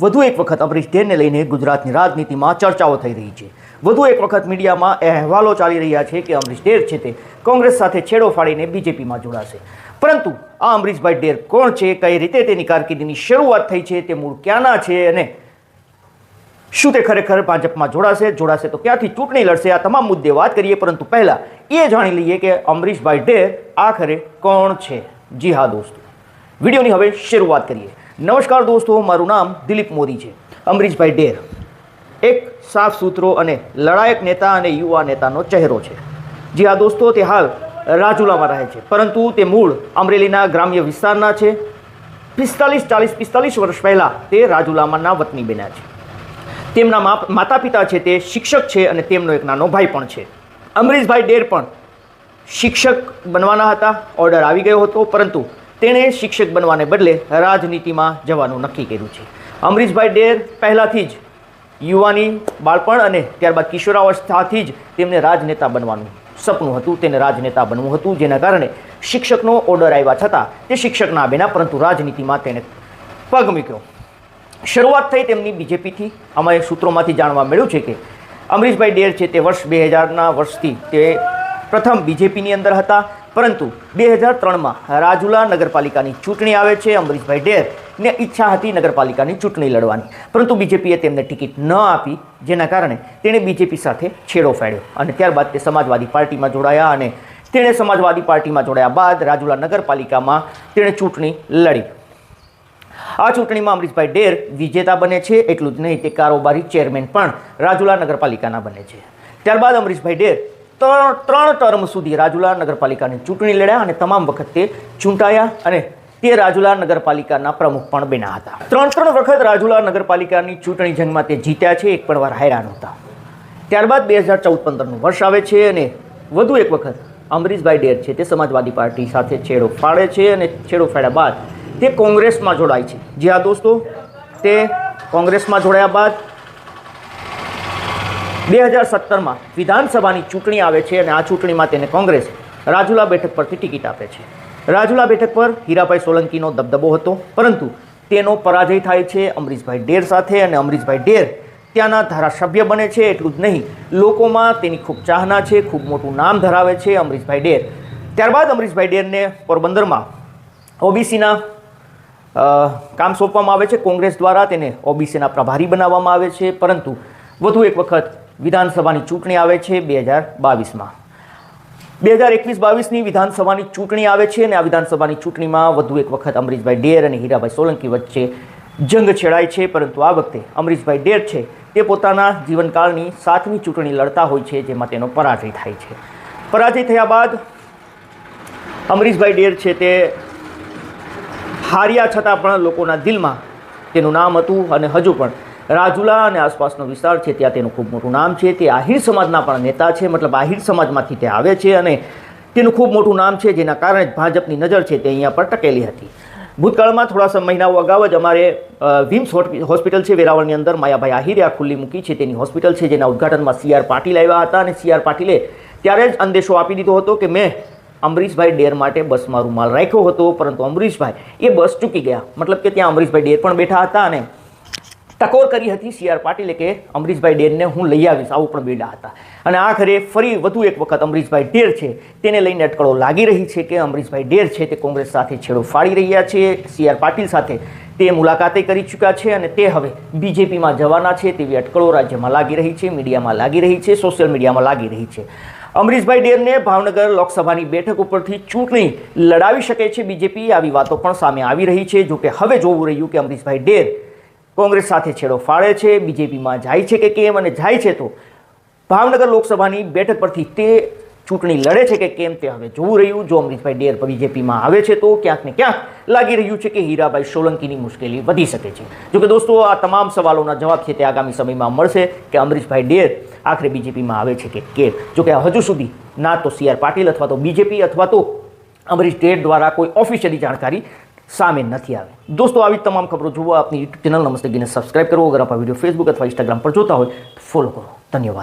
વધુ એક વખત અમરીશ ડેરને લઈને ગુજરાતની રાજનીતિમાં ચર્ચાઓ થઈ રહી છે. વધુ એક વખત મીડિયામાં અહેવાલો ચાલી રહ્યા છે કે અમરીશ ડેર છે તે કોંગ્રેસ સાથે છેડો ફાડીને બીજેપીમાં જોડાશે. પરંતુ આ અમરીશભાઈ ડેર કોણ છે, કઈ રીતે તેની કારકિર્દીની શરૂઆત થઈ છે, તે મૂળ ક્યાંના છે અને શું તે ખરેખર ભાજપમાં જોડાશે? જોડાશે તો ક્યાંથી ચૂંટણી લડશે? આ તમામ મુદ્દે વાત કરીએ, પરંતુ પહેલાં એ જાણી લઈએ કે અમરીશભાઈ ડેર આખરે કોણ છે. જી હા દોસ્તો. વિડીયોની હવે શરૂઆત કરીએ. નમસ્કાર દોસ્તો, મારું નામ દિલીપ મોદી છે. અમરીશભાઈ ડેર. એક સાફ સૂત્રો અને લડાયક નેતા અને યુવા નેતાનો ચહેરો છે. જી હા દોસ્તો, તે હાલ રાજુલામાં રહે છે. પરંતુ તે મૂળ અમરેલીના ગ્રામ્ય વિસ્તારના છે. પિસ્તાલીસ, ચાલીસ, પિસ્તાલીસ વર્ષ પહેલાં તે રાજુલામાંના વતની બન્યા છે. તેમના માતા પિતા છે તે શિક્ષક છે અને તેમનો એક નાનો ભાઈ પણ છે. અમરીશભાઈ ડેર પણ શિક્ષક બનવાના હતા. ઓર્ડર આવી ગયો હતો, પરંતુ તેણે શિક્ષક બનવાને બદલે રાજનીતિમાં જવાનું નક્કી કર્યું છે. અમરીશભાઈ ડેર પહેલાંથી જ યુવાની બાળપણ અને ત્યારબાદ કિશોરાવસ્થાથી જ તેમને રાજનેતા બનવાનું સપનું હતું. તેને રાજનેતા બનવું હતું, જેના કારણે શિક્ષકનો ઓર્ડર આવ્યા છતાં તે શિક્ષક ના બન્યા પરંતુ રાજનીતિમાં તેણે પગ મૂક્યો. શરૂઆત થઈ તેમની બીજેપીથી. અમારે સૂત્રોમાંથી જાણવા મળ્યું છે કે અમરીશભાઈ ડેર છે તે વર્ષ બે હજારના વર્ષથી તે પ્રથમ બીજેપીની અંદર હતા. પરંતુ બે હજાર ત્રણમાં રાજુલા નગરપાલિકાની ચૂંટણી આવે છે, અમરીશભાઈ ડેર ને ઈચ્છા હતી નગરપાલિકાની ચૂંટણી લડવાની. પરંતુ બીજેપીએ તેમને ટિકિટ ન આપી, જેના કારણે તેણે બીજેપી સાથે છેડો ફાડ્યો અને ત્યારબાદ તે સમાજવાદી પાર્ટીમાં જોડાયા અને તેણે સમાજવાદી પાર્ટીમાં જોડાયા બાદ રાજુલા નગરપાલિકામાં તેણે ચૂંટણી લડી. આ ચૂંટણીમાં અમરીશભાઈ ડેર વિજેતા બને છે, એટલું જ નહીં, તે કારોબારી ચેરમેન પણ રાજુલા નગરપાલિકાના બને છે. ત્યારબાદ અમરીશભાઈ ડેર ત્રણ ત્રણ ટર્મ સુધી રાજુલા નગરપાલિકાની ચૂંટણી લડ્યા અને તમામ વખત તે ચૂંટાયા અને તે રાજુલા નગરપાલિકાના પ્રમુખ પણ બન્યા હતા. ત્રણ ત્રણ વખત રાજુલા નગરપાલિકાની ચૂંટણી જંગમાં તે જીત્યા છે, એક પણ વાર હેરાન હતા. ત્યારબાદ બે હજાર ચૌદ પંદરનું વર્ષ આવે છે અને વધુ એક વખત અમરીશભાઈ ડેર છે, તે સમાજવાદી પાર્ટી સાથે છેડો ફાળે છે અને છેડો ફાડ્યા બાદ તે કોંગ્રેસમાં જોડાય છે. જી હા દોસ્તો, તે કોંગ્રેસમાં જોડાયા બાદ બે હજાર સત્તરમાં વિધાનસભાની ચૂંટણી આવે છે અને આ ચૂંટણીમાં તેને કોંગ્રેસ રાજુલા બેઠક પરથી ટિકિટ આપે છે. રાજુલા બેઠક પર હીરાભાઈ સોલંકીનો દબદબો હતો, પરંતુ તેનો પરાજય થાય છે અમરીશભાઈ ડેર સાથે અને અમરીશભાઈ ડેર ત્યાંના ધારાસભ્ય બને છે એટલું જ નહીં, લોકોમાં તેની ખૂબ ચાહના છે, ખૂબ મોટું નામ ધરાવે છે અમરીશભાઈ ડેર. ત્યારબાદ અમરીશભાઈ ડેરને પોરબંદરમાં ઓબીસીના કામ સોંપવામાં આવે છે. કોંગ્રેસ દ્વારા તેને ઓબીસીના પ્રભારી બનાવવામાં આવે છે, પરંતુ વધુ એક વખત વિધાનસભાની ચૂંટણી આવે છે બે હજાર બાવીસમાં. બે હજાર એકવીસ બાવીસની વિધાનસભાની ચૂંટણી આવે છે અને આ વિધાનસભાની ચૂંટણીમાં વધુ એક વખત અમરીશભાઈ ડેર અને હીરાભાઈ સોલંકી વચ્ચે જંગ છેડાય છે, પરંતુ આ વખતે અમરીશભાઈ ડેર છે તે પોતાના જીવનકાળની સાતમી ચૂંટણી લડતા હોય છે, જેમાં તેનો પરાજય થાય છે. પરાજય થયા બાદ અમરીશભાઈ ડેર છે તે હાર્યા છતાં પણ લોકોના દિલમાં તેનું નામ હતું અને હજુ પણ રાજુલા અને આસપાસનો વિસ્તાર છે, ત્યાં તેનું ખૂબ મોટું નામ છે. તે આહિર સમાજના પણ નેતા છે, મતલબ આહિર સમાજમાંથી તે આવે છે અને તેનું ખૂબ મોટું નામ છે, જેના કારણે જ ભાજપની નજર છે તે અહીંયા પર ટકેલી હતી. ભૂતકાળમાં થોડા મહિનાઓ અગાઉ જ અમારે વિમ્સ હોસ્પિટલ છે, વેરાવળની અંદર માયાભાઈ આહિરે આ ખુલ્લી મૂકી છે. તેની હોસ્પિટલ છે, જેના ઉદ્ઘાટનમાં સી આર પાટીલ આવ્યા હતા અને સી આર પાટીલે ત્યારે જ અંદેશો આપી દીધો હતો કે મેં અમરીશભાઈ ડેર માટે બસમાં રૂમાલ રાખ્યો હતો. પરંતુ અમરીશભાઈ એ બસ ચૂકી ગયા. મતલબ કે ત્યાં અમરીશભાઈ ડેર પણ બેઠા હતા અને ટકોર કરી હતી સી આર પાટીલે કે અમરીશભાઈ ડેરને હું લઈ આવીશ, આવું પણ બેડા હતા. અને આખરે ફરી વધુ એક વખત અમરીશભાઈ ડેર છે, તેને લઈને અટકળો લાગી રહી છે કે અમરીશભાઈ ડેર છે તે કોંગ્રેસ સાથે છેડો ફાડી રહ્યા છે, સી આર પાટીલ સાથે તે મુલાકાતે કરી ચૂક્યા છે અને તે હવે બીજેપીમાં જવાના છે તેવી અટકળો રાજ્યમાં લાગી રહી છે, મીડિયામાં લાગી રહી છે, સોશિયલ મીડિયામાં લાગી રહી છે. અમરીશભાઈ ડેરને ભાવનગર લોકસભાની બેઠક ઉપરથી ચૂંટણી લડાવી શકે છે બીજેપી, આવી વાતો પણ સામે આવી રહી છે. જોકે હવે જોવું રહ્યું કે અમરીશભાઈ ડેર કોંગ્રેસ સાથે છેડો ફાળે છે, બીજેપીમાં જાય છે કે કેમ અને જાય છે તો ભાવનગર લોકસભાની બેઠક પરથી તે ચૂંટણી લડે છે કે કેમ તે હવે જોવું રહ્યું. જો અમરીશભાઈ ડેર બીજેપીમાં આવે છે તો ક્યાંક ને ક્યાંક લાગી રહ્યું છે કે હીરાભાઈ સોલંકીની મુશ્કેલી વધી શકે છે. જોકે દોસ્તો, આ તમામ સવાલોના જવાબ છે તે આગામી સમયમાં મળશે કે અમરીશભાઈ ડેર આખરે બીજેપીમાં આવે છે કે કેમ. જોકે હજુ સુધી ના તો સી પાટીલ અથવા તો બીજેપી અથવા તો અમરીશ ડેર દ્વારા કોઈ ઓફિશિયલી જાણકારી સામે નથી આવે. દોસ્તો, આવી તમામ ખબરો જોવા આપની યુટ્યુબ ચેનલ નમસ્તે ગીને સબસ્ક્રાઇબ કરો. અગર આપ વીડિયો ફેસબુક અથવા ઇન્સ્ટાગ્રામ પર જોતા હોય તો ફોલો કરો. ધન્યવાદ.